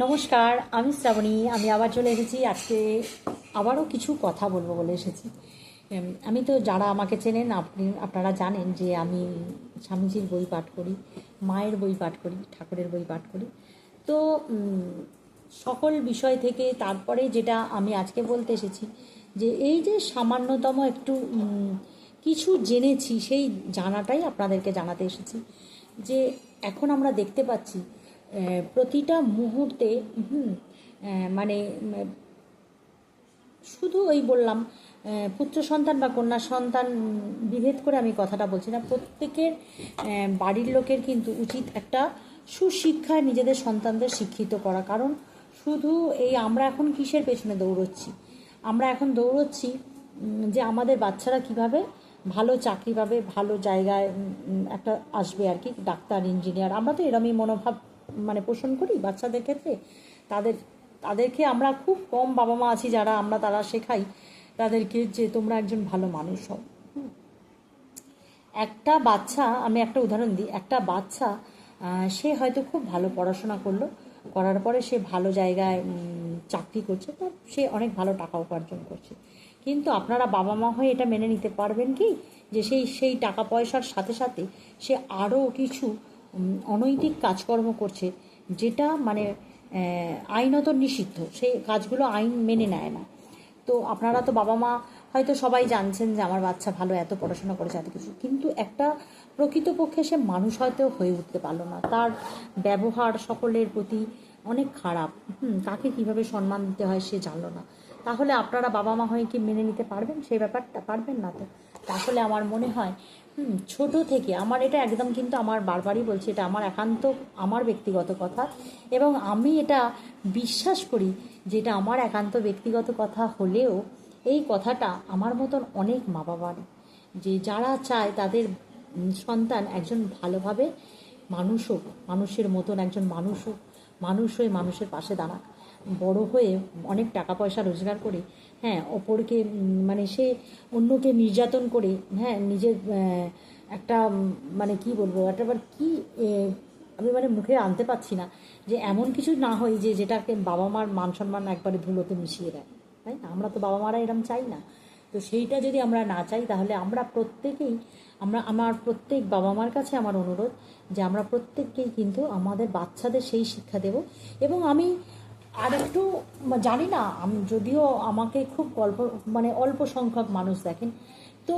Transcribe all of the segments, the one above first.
নমস্কার, আমি শ্রাবণী, আমি আবার চলে এসেছি। আজকে আবারও কিছু কথা বলব বলে এসেছি। আমি তো যারা আমাকে চেনেন, আপনি, আপনারা জানেন যে আমি স্বামীজির বই পাঠ করি, মায়ের বই পাঠ করি, ঠাকুরের বই পাঠ করি। তো সকল বিষয় থেকে তারপরে যেটা আমি আজকে বলতে এসেছি, যে এই যে সামান্যতম একটু কিছু জেনেছি, সেই জানাটাই আপনাদেরকে জানাতে এসেছি। যে এখন আমরা দেখতে পাচ্ছি প্রতিটা মুহূর্তে মানে শুধু ওই বললাম পুত্র সন্তান বা কন্যা সন্তান বিভেদ করে আমি কথাটা বলছি না। প্রত্যেকের বাড়ির লোকের কিন্তু উচিত একটা সুশিক্ষায় নিজেদের সন্তানদের শিক্ষিত করা। কারণ শুধু এই আমরা এখন কিসের পেছনে দৌড়চ্ছি? আমরা এখন দৌড়চ্ছি যে আমাদের বাচ্চারা কীভাবে ভালো চাকরি পাবে, ভালো জায়গায় একটা আসবে আর কি, ডাক্তার, ইঞ্জিনিয়ার। আমরা তো এরমই মনোভাব মানে পোষণ করি বাচ্চাদের ক্ষেত্রে, তাদের তাদেরকে আমরা খুব কম বাবা মা আছি যারা আমরা তারা শেখাই তাদেরকে যে তোমরা একজন ভালো মানুষ হও। একটা বাচ্চা, আমি একটা উদাহরণ দিই, একটা বাচ্চা সে হয়তো খুব ভালো পড়াশোনা করল, করার পরে সে ভালো জায়গায় চাকরি করছে, তো সে অনেক ভালো টাকা উপার্জন করছে। কিন্তু আপনারা বাবা মা হয়ে এটা মেনে নিতে পারবেন কি? যে সেই সেই টাকা পয়সার সাথে সাথে সে আরও কিছু অনৈতিক কাজকর্ম করছে, যেটা মানে আইনত নিষিদ্ধ। সেই কাজগুলো আইন মেনে নেয় না। তো আপনারা তো বাবা মা হয়তো সবাই জানছেন যে আমার বাচ্চা ভালো, এত পড়াশোনা করেছে, এত কিছু। কিন্তু একটা প্রকৃতপক্ষে সে মানুষ হয়তো হয়ে উঠতে পারল না। তার ব্যবহার সকলের প্রতি অনেক খারাপ। হুম কাকে কীভাবে সম্মান দিতে হয় সে জানলো না। তাহলে আপনারা বাবা মা হয়ে কি মেনে নিতে পারবেন? সেই ব্যাপারটা পারবেন না তো? তাহলে আমার মনে হয় হুম, ছোট থেকে। আমার এটা একদম কিন্তু আমার বারবারই বলছি, এটা আমার একান্ত, আমার ব্যক্তিগত কথা। এবং আমি এটা বিশ্বাস করি যেটা আমার একান্ত ব্যক্তিগত কথা হলেও এই কথাটা আমার মতন অনেক মা বাবার যে যারা চায় তাদের সন্তান একজন ভালোভাবে মানুষ হোক, মানুষের মতন একজন মানুষ হোক, মানুষ হয়ে মানুষের পাশে দাঁড়াক। বড় হয়ে অনেক টাকা পয়সা রোজগার করে হ্যাঁ অপরকে মানে সে অন্যকে নির্যাতন করে হ্যাঁ নিজের একটা মানে কি বলব, একটা আবার কি আমি মানে মুখে আনতে পারছি না যে এমন কিছু না হয় যে যেটাকে বাবা মার মান সম্মান একবারে ধুলোতে মিশিয়ে দেয়, তাই না? আমরা তো বাবা মারা এরম চাই না। তো সেইটা যদি আমরা না চাই, তাহলে আমরা প্রত্যেকেই, আমরা, আমার প্রত্যেক বাবা মার কাছে আমার অনুরোধ যে আমরা প্রত্যেককেই কিন্তু আমাদের বাচ্চাদের সেই শিক্ষা দেব এবং আমি আর একটু জানি না যদিও আমাকে খুব অল্প মানে অল্প সংখ্যক মানুষ দেখেন, তো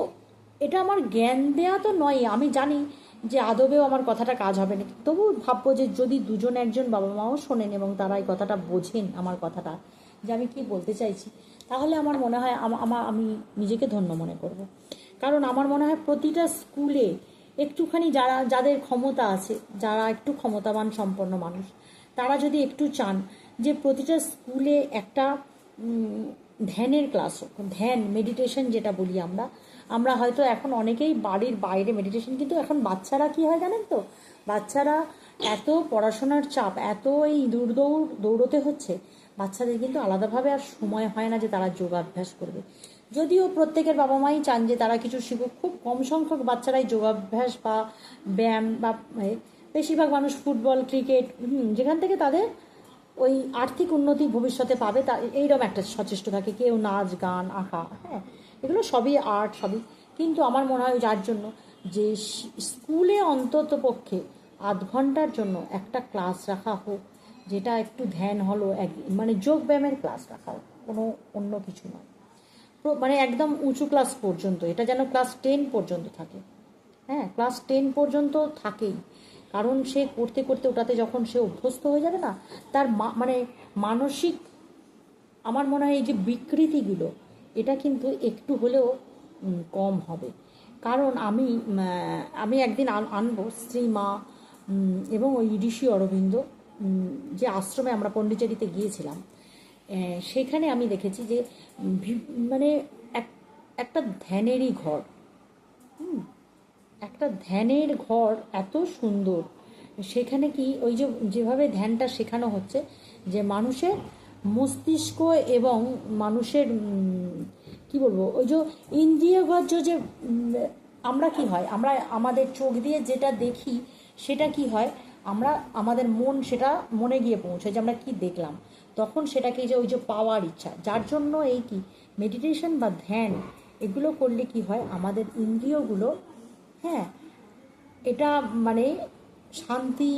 এটা আমার জ্ঞান দেয়া তো নয়, আমি জানি যে আদবেও আমার কথাটা কাজ হবে না তবু ভাববো যে যদি দুজন একজন বাবা মাও শোনেন এবং তারা এই কথাটা বোঝেন আমার কথাটা, যে আমি কি বলতে চাইছি, তাহলে আমার মনে হয় আমার আমি নিজেকে ধন্য মনে করব। কারণ আমার মনে হয় প্রতিটা স্কুলে একটুখানি যারা, যাদের ক্ষমতা আছে, যারা একটু ক্ষমতাবান, সম্পন্ন মানুষ, তারা যদি একটু চান যে প্রতিটা স্কুলে একটা ধ্যানের ক্লাস হোক, ধ্যান মেডিটেশন যেটা বলি আমরা আমরা হয়তো এখন অনেকেই বাড়ির বাইরে মেডিটেশন কিন্তু এখন বাচ্চারা কি হয় জানেন তো? বাচ্চারা এত পড়াশোনার চাপ, এত এই দূরদৌড় দৌড়তে হচ্ছে, বাচ্চাদের কিন্তু আলাদাভাবে আর সময় হয় না যে তারা যোগাভ্যাস করবে। যদিও প্রত্যেকের বাবা মাই চান যে তারা কিছু শিখুক, খুব কম সংখ্যক বাচ্চারাই যোগাভ্যাস বা ব্যায়াম বা বেশিরভাগ মানুষ ফুটবল, ক্রিকেট যেখান থেকে তাদের ওই আর্থিক উন্নতি ভবিষ্যতে পাবে, তা এইরকম একটা সচেষ্ট থাকে, কেউ নাচ, গান, আঁকা হ্যাঁ এগুলো সবই আর্ট সবই। কিন্তু আমার মনে হয় যার জন্য যে স্কুলে অন্তত পক্ষে আধ ঘণ্টার জন্য একটা ক্লাস রাখা হোক, যেটা একটু ধ্যান হলো, এক মানে যোগ ব্যায়ামের ক্লাস রাখা হোক, কোনো অন্য কিছু নয়। মানে একদম উঁচু ক্লাস পর্যন্ত, এটা যেন ক্লাস টেন পর্যন্ত থাকে। হ্যাঁ ক্লাস টেন পর্যন্ত থাকেই। কারণ সে করতে করতে ওটাতে যখন সে অভ্যস্ত হয়ে যাবে না তার মানে মানসিক আমার মনে হয় এই যে বিকৃতিগুলো এটা কিন্তু একটু হলেও কম হবে। কারণ আমি আমি একদিন আন- আনব শ্রীমা এবং ওই ঋষি অরবিন্দ যে আশ্রমে আমরা পন্ডিচেরিতে গিয়েছিলাম সেখানে আমি দেখেছি যে মানে এক- একটা ধ্যানেরই ঘর। হুম, একটা ধ্যানের ঘর এত সুন্দর। সেখানে কি ওই যে, যেভাবে ধ্যানটা শেখানো হচ্ছে, যে মানুষের মস্তিষ্ক এবং মানুষের কি বলব, ওই যে ইন্দ্রিয়গ্রাহ্য যে আমরা কি হয়, আমরা আমাদের চোখ দিয়ে যেটা দেখি, সেটা কি হয়, আমরা, আমাদের মন সেটা মনে গিয়ে পৌঁছে যে আমরা কি দেখলাম। তখন সেটাকে যে ওই যে পাওয়ার ইচ্ছা, যার জন্য এই কি মেডিটেশন বা ধ্যান, এগুলো করলে কি হয়, আমাদের ইন্দ্রিয়গুলো হ্যাঁ এটা মানে শান্তি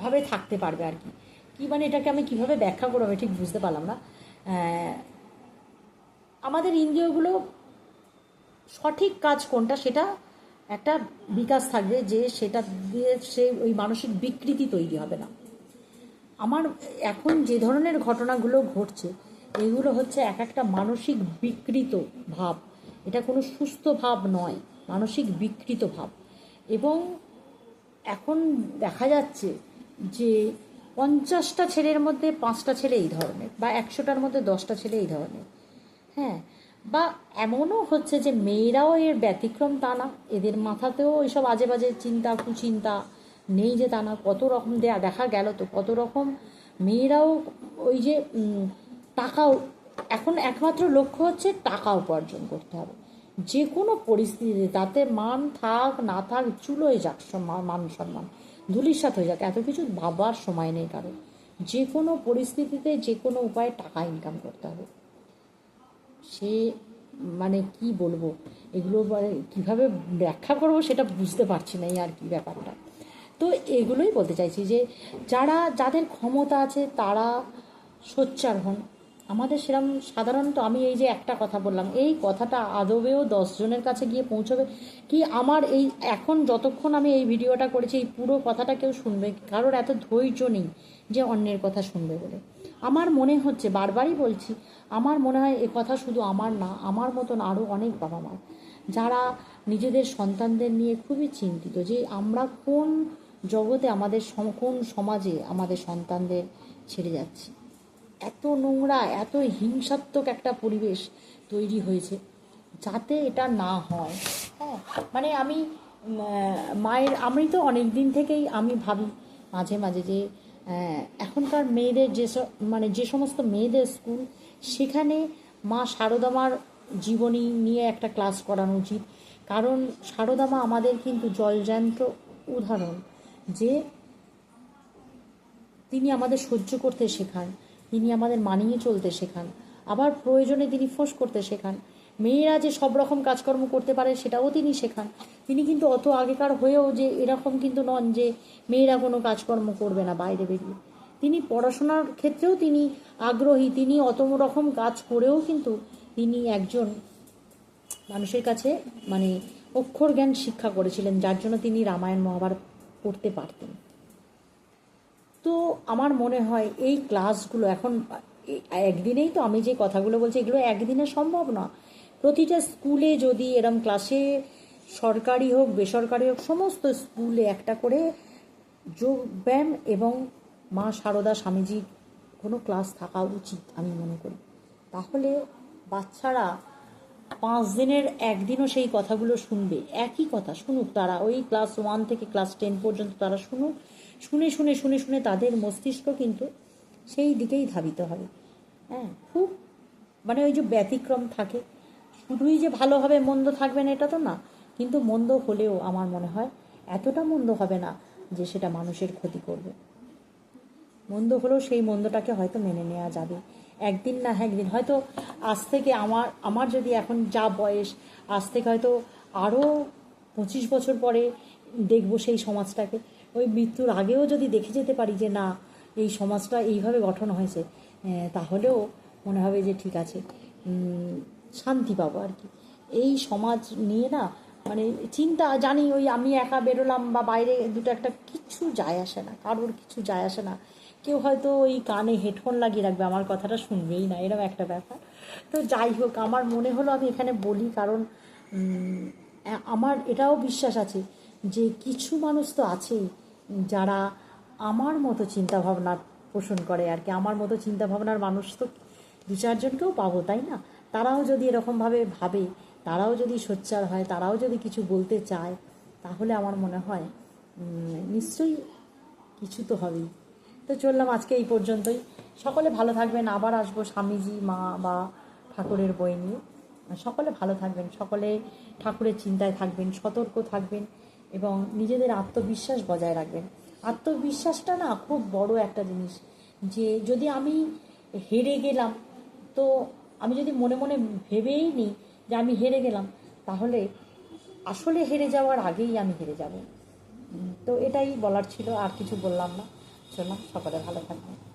ভাবে থাকতে পারবে আর কি। কি মানে এটাকে আমি কীভাবে ব্যাখ্যা করব ঠিক বুঝতে পারলাম না। আমাদের ইন্দ্রিয়গুলো সঠিক কাজ কোনটা সেটা একটা বিকাশ থাকবে যে সেটা দিয়ে সে ওই মানসিক বিকৃতি তৈরি হবে না। আমার এখন যে ধরনের ঘটনাগুলো ঘটছে, এগুলো হচ্ছে এক একটা মানসিক বিকৃত ভাব। এটা কোনো সুস্থ ভাব নয়। মানসিক বিকৃত ভাব। এবং এখন দেখা যাচ্ছে যে পঞ্চাশটা ছেলের মধ্যে পাঁচটা ছেলে এই ধরনের, বা একশোটার মধ্যে দশটা ছেলে এই ধরনের। হ্যাঁ বা এমনও হচ্ছে যে মেয়েরাও এর ব্যতিক্রম তা না। এদের মাথাতেও এইসব আজে বাজে চিন্তা, কুচিন্তা নেই যে তা না। কত রকম দেয়া দেখা গেল তো, কত রকম মেয়েরাও ওই যে টাকাও এখন একমাত্র লক্ষ্য হচ্ছে টাকা উপার্জন করতে হবে। যে কোনো পরিস্থিতিতে তাতে মান থাক, না থাক, চুলোয় যাক মান সম্মান। ধুলিসাত হয়ে যাক, এত কিছু ভাবার সময় নেই কারও। যে কোনো পরিস্থিতিতে যে কোনো উপায়ে টাকা ইনকাম করতে হবে। সে মানে কি বলব? এগুলো মানে কীভাবে ব্যাখ্যা করব সেটা বুঝতে পারছি না আর কি ব্যাপারটা। তো এগুলোই বলতে চাইছি যে, যারা, যাদের ক্ষমতা আছে তারা সোচ্চার হন। আমাদের সেরকম সাধারণত আমি এই যে একটা কথা বললাম, এই কথাটা আদবেও দশজনের কাছে গিয়ে পৌঁছবে। কি আমার এই এখন যতক্ষণ আমি এই ভিডিওটা করেছি, এই পুরো কথাটা কেউ শুনবে, কারোর এত ধৈর্য নেই যে অন্যের কথা শুনবে বলে। আমার মনে হচ্ছে, বারবারই বলছি, আমার মনে হয় এ কথা শুধু আমার না, আমার মতন আরও অনেক বাবা মা যারা নিজেদের সন্তানদের নিয়ে খুবই চিন্তিত যে আমরা কোন জগতে আমাদের কোন সমাজে আমাদের সন্তানদের ছেড়ে যাচ্ছি। এত নোংরা, এত হিংসাত্মক একটা পরিবেশ তৈরি হয়েছে, যাতে এটা না হয়। হ্যাঁ মানে আমি মায়ের আমি তো অনেক দিন থেকেই আমি ভাবি মাঝে মাঝে যে এখনকার মেয়েদের যে মানে যে সমস্ত মেয়েদের স্কুল, সেখানে মা শারদামার জীবনী নিয়ে একটা ক্লাস করানো উচিত। কারণ শারদামা আমাদের কিন্তু জলজ্যান্ত উদাহরণ যে, তিনি আমাদের সহ্য করতে শেখান। তিনি আমাদের মানিয়ে চলতে শেখান। আবার প্রয়োজনে তিনি ফোঁস করতে শেখান। মেয়েরা যে সব রকম কাজকর্ম করতে পারে সেটাও তিনি শেখান। তিনি কিন্তু অত আগেকার হয়েও যে এরকম কিন্তু নন যে মেয়েরা কোনো কাজকর্ম করবে না বাইরে বেরিয়ে। তিনি পড়াশোনার ক্ষেত্রেও তিনি আগ্রহী। তিনি অত রকম কাজ করেও কিন্তু তিনি একজন মানুষের কাছে মানে অক্ষর জ্ঞান শিক্ষা করেছিলেন, যার জন্য তিনি রামায়ণ মহাভারত পড়তে পারতেন। তো আমার মনে হয় এই ক্লাসগুলো এখন একদিনেই তো আমি যে কথাগুলো বলছি, এগুলো একদিনে সম্ভব না। প্রতিটা স্কুলে যদি এরম ক্লাসে সরকারি হোক, বেসরকারি হোক, সমস্ত স্কুলে একটা করে যোগ ব্যায়াম এবং মা সারদা স্বামীজির কোনো ক্লাস থাকা উচিত আমি মনে করি। তাহলে বাচ্চারা পাঁচ দিনের একদিনও সেই কথাগুলো শুনবে। একই কথা শুনুক তারা, ওই ক্লাস ওয়ান থেকে ক্লাস টেন পর্যন্ত তারা শুনুক শুনে শুনে শুনে শুনে তাদের মস্তিষ্ক কিন্তু সেই দিকেই ধাবিত হবে হ্যাঁ খুব মানে ওই যে ব্যতিক্রম থাকে। শুধুই যে ভালো হবে মন্দ থাকবে না, এটা তো না, কিন্তু মন্দ হলেও আমার মনে হয় এতটা মন্দ হবে না যে সেটা মানুষের ক্ষতি করবে। মন্দ হলেও সেই মন্দটাকে হয়তো মেনে নেওয়া যাবে। একদিন না একদিন, হয়তো আজ থেকে আমার আমার যদি এখন যা বয়স, আজ থেকে হয়তো আরও পঁচিশ বছর পরে দেখব সেই সমাজটাকে। ওই মৃত্যুর আগেও যদি দেখে যেতে পারি যে না, এই সমাজটা এইভাবে গঠন হয়েছে তাহলেও মনে হবে যে ঠিক আছে শান্তি পাবো আর কি। এই সমাজ নিয়ে না মানে চিন্তা, জানি ওই আমি একা বেরোলাম বা বাইরে দুটো একটা কিচ্ছু যায় আসে না, কারোর কিছু যায় আসে না। কেউ হয়তো ওই কানে হেডফোন লাগিয়ে রাখবে, আমার কথাটা শুনবেই না এরকম একটা ব্যাপার। তো যাই হোক, আমার মনে হলো আমি এখানে বলি, কারণ আমার এটাও বিশ্বাস আছে যে কিছু মানুষ তো আছেই যারা আমার মতো চিন্তা ভাবনা পোষণ করে আর কি, আমার মতো চিন্তা ভাবনার মানুষ তো দু চারজনকেও পাবো, তাই না? তারাও যদি এরকমভাবে ভাবে, তারাও যদি সোচ্চার হয়, তারাও যদি কিছু বলতে চায়, তাহলে আমার মনে হয় নিশ্চয়ই কিছু তো হবেই। তো চললাম আজকে এই পর্যন্তই। সকলে ভালো থাকবেন। আবার আসব স্বামীজি, মা বা ঠাকুরের বই নিয়ে। সকলে ভালো থাকবেন। সকলে ঠাকুরের চিন্তায় থাকবেন, সতর্ক থাকবেন। এবং নিজেদের আত্মবিশ্বাস বজায় রাখবেন। আত্মবিশ্বাসটা না খুব বড় একটা জিনিস যে যদি আমি হেরে গেলাম, তো আমি যদি মনে মনে ভেবেই নিই যে আমি হেরে গেলাম, তাহলে আসলে হেরে যাওয়ার আগেই আমি হেরে যাব। তো এটাই বলার ছিল, আর কিছু বললাম না। চললাম সকলে ভালো থাকবেন।